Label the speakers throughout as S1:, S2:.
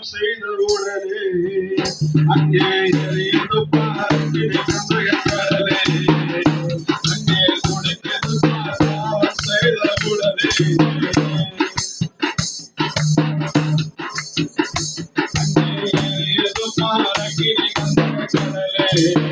S1: செய்த உடனே அங்கே எரியுது பார்க்கிற கந்தகக்கடலே. அங்கே துடிக்குது பாவம் செய்த உடனே. அங்கே எரியுது பார்க்கிற கந்தகக்கடலே.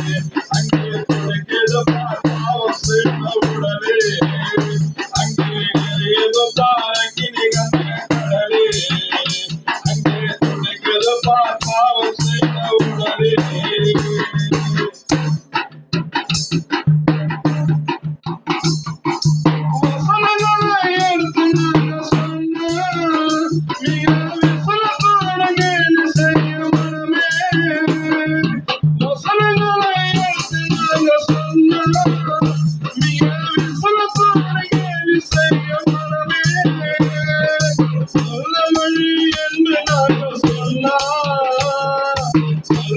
S1: flowers.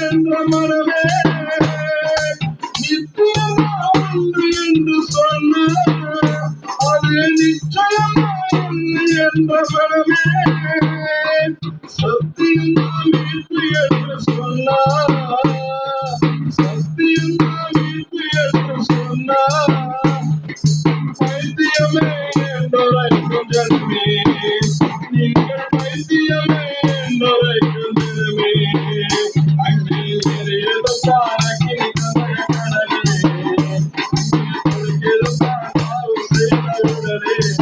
S1: என்ற மனமே நித்தியம் என்று சொன்னார் அது என்ற மனமே சத்தியம் என்று சொன்னார். Yeah.